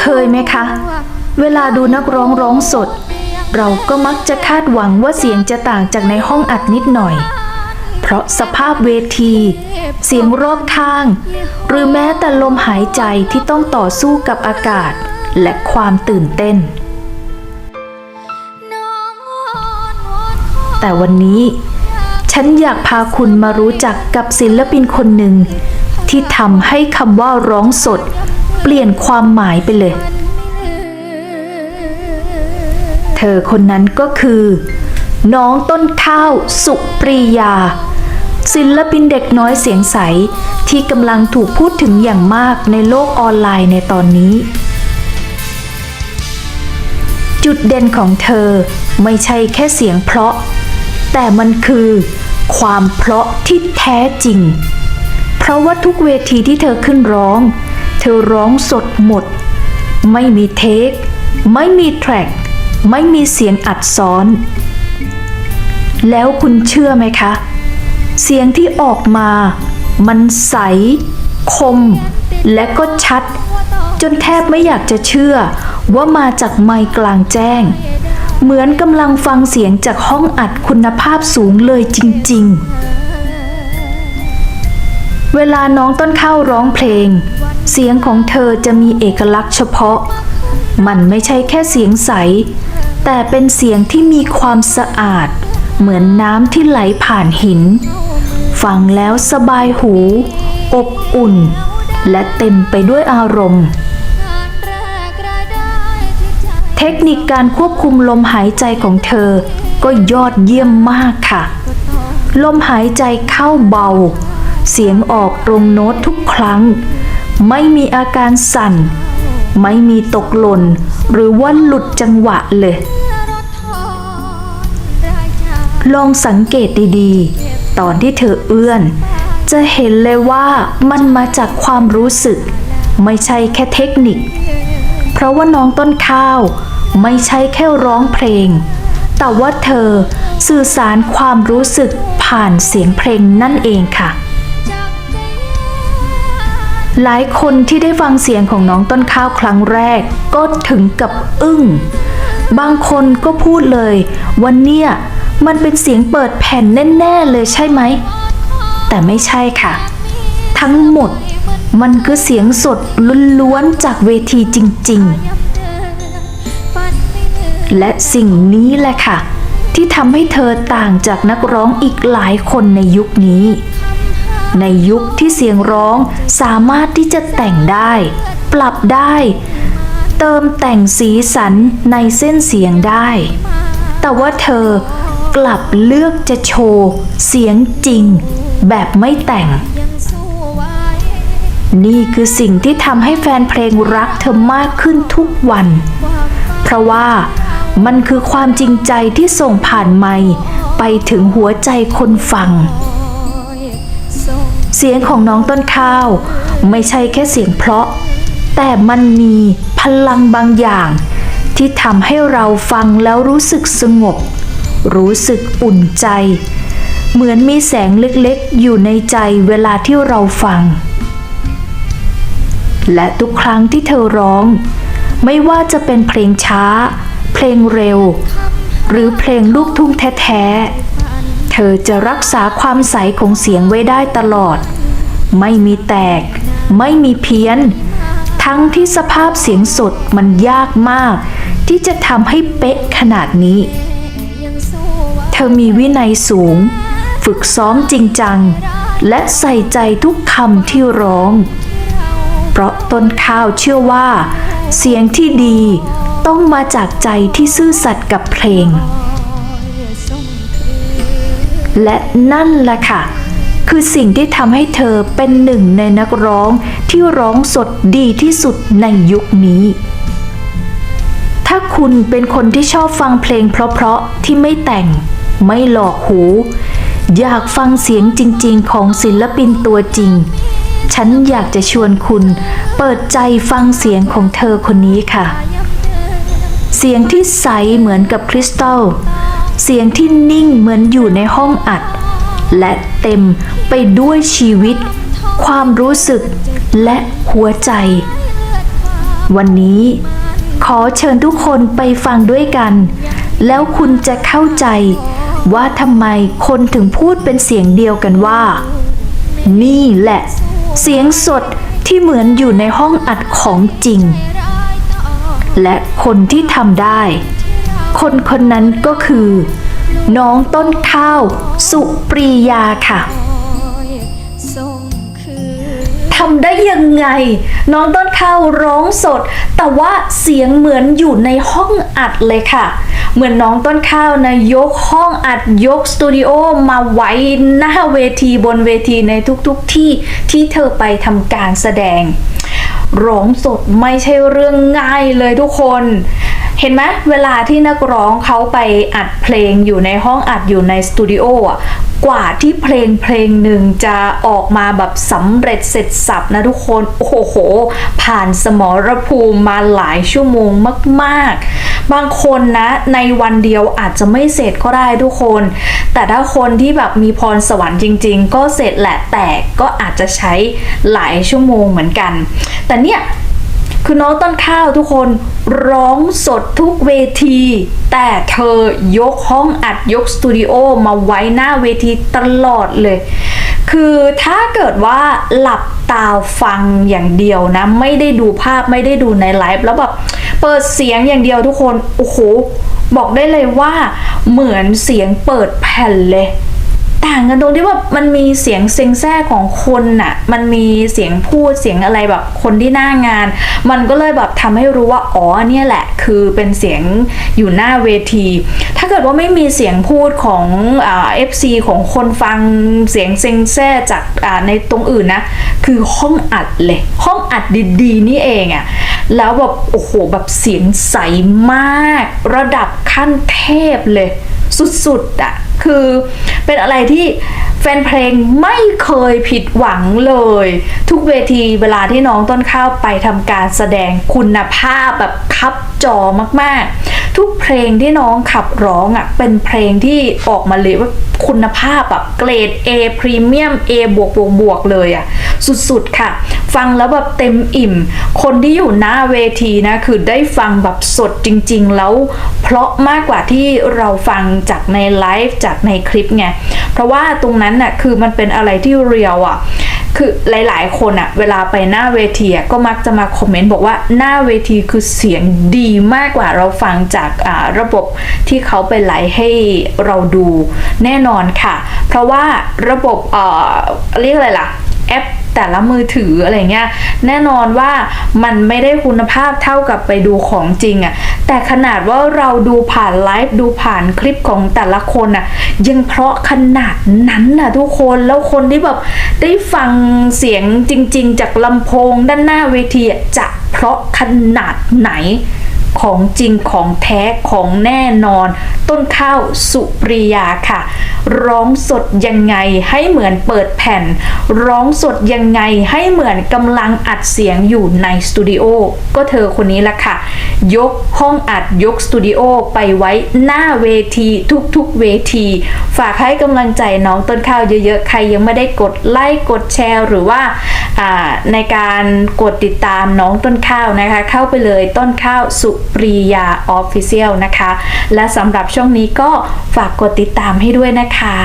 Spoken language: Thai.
เคยไหมคะ เวลาดูนักร้องร้องสด เราก็มักจะคาดหวังว่าเสียงจะต่างจากในห้องอัดนิดหน่อย เพราะสภาพเวที เสียงรอบข้าง หรือแม้แต่ลมหายใจที่ต้องต่อสู้กับอากาศ และความตื่นเต้น แต่วันนี้ ฉันอยากพาคุณมารู้จักกับศิลปินคนหนึ่ง ที่ทำให้คำว่าร้องสด เปลี่ยนความหมายไปเลย เธอคนนั้นก็คือ น้องต้นข้าวสุปรียา ศิลปินเด็กน้อยเสียงใส ที่กำลังถูกพูดถึงอย่างมากในโลกออนไลน์ในตอนนี้ จุดเด่นของเธอไม่ใช่แค่เสียงเพราะ แต่มันคือความเพราะที่แท้จริง ราะว่าทุกเวทีที่เธอขึ้นร้อง เธอร้องสดหมด ไม่มีเทค ไม่มีแทร็ก ไม่มีเสียงอัดซ้อน แล้วคุณเชื่อไหมคะ เสียงที่ออกมา มันใส คม และก็ชัด จนแทบไม่อยากจะเชื่อว่ามาจากไมค์กลางแจ้ง เหมือนกำลังฟังเสียงจากห้องอัดคุณภาพสูงเลยจริง ๆ วลาน้องต้นข้าวร้องเพลง เสียงของเธอจะมีเอกลักษณ์เฉพาะ มันไม่ใช่แค่เสียงใส แต่เป็นเสียงที่มีความสะอาด เหมือนน้ำที่ไหลผ่านหิน ฟังแล้วสบายหู อบอุ่น และเต็มไปด้วยอารมณ์ เทคนิคการควบคุมลมหายใจของเธอก็ยอดเยี่ยมมากค่ะ ลมหายใจเข้าเบา เสียงออกตรงโน้ตทุกครั้ง ไม่มีอาการสั่น ไม่มีตกหล่น หรือว่าหลุดจังหวะเลย ลองสังเกตดีๆ ตอนที่เธอเอื้อน จะเห็นเลยว่ามันมาจากความรู้สึก ไม่ใช่แค่เทคนิค เพราะว่าน้องต้นข้าวไม่ใช่แค่ร้องเพลง แต่ว่าเธอสื่อสารความรู้สึกผ่านเสียงเพลงนั่นเองค่ะ หลายคนที่ได้ฟังเสียงของน้องต้นข้าวครั้งแรก ก็ถึงกับอึ้ง บางคนก็พูดเลย วันเนี่ยมันเป็นเสียงเปิดแผ่นแน่ๆเลยใช่ไหม แต่ไม่ใช่ค่ะ ทั้งหมดมันคือเสียงสดล้วนๆจากเวทีจริงๆ และสิ่งนี้แหละค่ะ ที่ทำให้เธอต่างจากนักร้องอีกหลายคนในยุคนี้ ในยุคที่เสียงร้องสามารถที่จะแต่งได้ ปรับได้ เติมแต่งสีสันในเส้นเสียงได้ แต่ว่าเธอกลับเลือกจะโชว์เสียงจริง แบบไม่แต่ง นี่คือสิ่งที่ทำให้แฟนเพลงรักเธอมากขึ้นทุกวัน เพราะว่ามันคือความจริงใจที่ส่งผ่านไมค์ไปถึงหัวใจคนฟัง เสียงของน้องต้นข้าว ไม่ใช่แค่เสียงเพราะ แต่มันมีพลังบางอย่าง ที่ทำให้เราฟังแล้วรู้สึกสงบ รู้สึกอุ่นใจ เหมือนมีแสงเล็กๆ อยู่ในใจเวลาที่เราฟัง และทุกครั้งที่เธอร้อง ไม่ว่าจะเป็นเพลงช้า เพลงเร็ว หรือเพลงลูกทุ่งแท้ๆ อจะรักษาความใสของเสียงไว้ได้ตลอด ไม่มีแตก ไม่มีเพี้ยน ทั้งที่สภาพเสียงสดมันยากมาก ที่จะทำให้เป๊ะขนาดนี้ เธอมีวินัยสูง ฝึกซ้อมจริงจัง และใส่ใจทุกคำที่ร้อง เพราะต้นข้าวเชื่อว่า เสียงที่ดีต้องมาจากใจที่ซื่อสัตย์กับเพลง และนั่นแหละค่ะ คือสิ่งที่ทำให้เธอเป็นหนึ่งในนักร้องที่ร้องสดดีที่สุดในยุคนี้ ถ้าคุณเป็นคนที่ชอบฟังเพลงเพราะๆที่ไม่แต่ง ไม่หลอกหู อยากฟังเสียงจริงๆ ของศิลปินตัวจริง ฉันอยากจะชวนคุณเปิดใจฟังเสียงของเธอคนนี้ค่ะ เสียงที่ใสเหมือนกับคริสตัล เสียงที่นิ่งเหมือนอยู่ในห้องอัด และเต็มไปด้วยชีวิต ความรู้สึกและหัวใจ วันนี้ขอเชิญทุกคนไปฟังด้วยกัน แล้วคุณจะเข้าใจว่าทำไมคนถึงพูดเป็นเสียงเดียวกันว่า นี่แหละ เสียงสดที่เหมือนอยู่ในห้องอัดของจริง และคนที่ทำได้ คนคนนั้นก็คือ น้องต้นข้าว สุปรียาค่ะทำได้ยังไง น้องต้นข้าวร้องสด แต่ว่าเสียงเหมือนอยู่ในห้องอัดเลยค่ะ เหมือนน้องต้นข้าวนะยกห้องอัดยกสตูดิโอมาไว้หน้าเวทีบนเวทีในทุกๆทที่ที่เธอไปทำการแสดงร้องสดไม่ใช่เรื่องง่ายเลยทุกคน เห็นไหมเวลาที่นักร้องเขาไปอัดเพลงอยู่ในห้องอัดอยู่ในสตูดิโออะกว่าที่เพลงเพลงหนึ่งจะออกมาแบบสำเร็จเสร็จสับนะทุกคน โอ้โห ผ่านสมรภูมิมาหลายชั่วโมงมาก ๆ บางคนนะในวันเดียวอาจจะไม่เสร็จก็ได้ทุกคน แต่ถ้าคนที่แบบมีพรสวรรค์จริง ๆ ก็เสร็จแหละแต่ก็อาจจะใช้หลายชั่วโมงเหมือนกัน แต่เนี่ย คือน้องต้นข้าวทุกคนร้องสดทุกเวที แต่เธอยกห้องอัดยกสตูดิโอมาไว้หน้าเวทีตลอดเลย คือถ้าเกิดว่าหลับตาฟังอย่างเดียวนะ ไม่ได้ดูภาพไม่ได้ดูในไลฟ์แล้วแบบเปิดเสียงอย่างเดียวทุกคน โอ้โห บอกได้เลยว่าเหมือนเสียงเปิดแผ่นเลย ต่างกันตรงที่ว่ามันมีเสียงเซ็งแซ่ของคนน่ะ มันมีเสียงพูดเสียงอะไรแบบคนที่หน้างาน มันก็เลยแบบทำให้รู้ว่าอ๋อเนี่ยแหละ คือเป็นเสียงอยู่หน้าเวที ถ้าเกิดว่าไม่มีเสียงพูดของเอ่า FC ของคนฟังเสียงเซ็งแซ่จากในตรงอื่นนะ คือห้องอัดเลย ห้องอัดดีๆ นี่เองอะ่ะแล้วแบบโอ้โหแบบเสียงใสมาก ระดับขั้นเทพเลย สุดๆอะ่ะ คือเป็นอะไรที่แฟนเพลงไม่เคยผิดหวังเลย ทุกเวทีเวลาที่น้องต้นข้าวไปทำการแสดงคุณภาพแบบคับจอมากๆ ทุกเพลงที่น้องขับร้องอะ่ะเป็นเพลงที่ออกมาเลยว่าคุณภาพแบบเกรด A พรีเมียม A บวกบวกบวกเลยอะ่ะสุดๆค่ะ ฟังแล้วแบบเต็มอิ่ม คนที่อยู่หน้าเวทีนะคือได้ฟังแบบสดจริงๆ แล้วเพราะมากกว่าที่เราฟังจากในไลฟ์จากในคลิปไง เพราะว่าตรงนั้นน่ะคือมันเป็นอะไรที่เรียวอะคือหลาย ๆ คนอะเวลาไปหน้าเวทีก็มักจะมาคอมเมนต์บอกว่าหน้าเวทีคือเสียงดีมากกว่าเราฟังจาการะบบที่เขาไปไลฟ์ให้เราดูแน่นอนค่ะ เพราะว่าระบบเอ่อเรียกอะไรล่ะแอป แต่ละมือถืออะไรเงี้ยแน่นอนว่ามันไม่ได้คุณภาพเท่ากับไปดูของจริงอะ่ะแต่ขนาดว่าเราดูผ่านไลฟ์ดูผ่านคลิปของแต่ละคนอะยังเพราะขนาดนั้นน่ะทุกคนแล้วคนที่แบบได้ฟังเสียงจริง ๆ จากลำโพงด้านหน้าเวทีจะเพราะขนาดไหน ของจริงของแท้ของแน่นอน ต้นข้าวสุปริยาค่ะ ร้องสดยังไงให้เหมือนเปิดแผ่น ร้องสดยังไงให้เหมือนกำลังอัดเสียงอยู่ในสตูดิโอก็เธอคนนี้แหละค่ะ ยกห้องอัดยกสตูดิโอไปไว้หน้าเวทีทุกๆเวที ฝากให้กำลังใจน้องต้นข้าวเยอะๆ ใครยังไม่ได้กดไลค์กดแชร์หรือว่าในการกดติดตามน้องต้นข้าวนะคะ เข้าไปเลยต้นข้าวสุปรียาออฟฟิเชียลนะคะ และสำหรับช่วงนี้ก็ฝากกดติดตามให้ด้วยนะคะ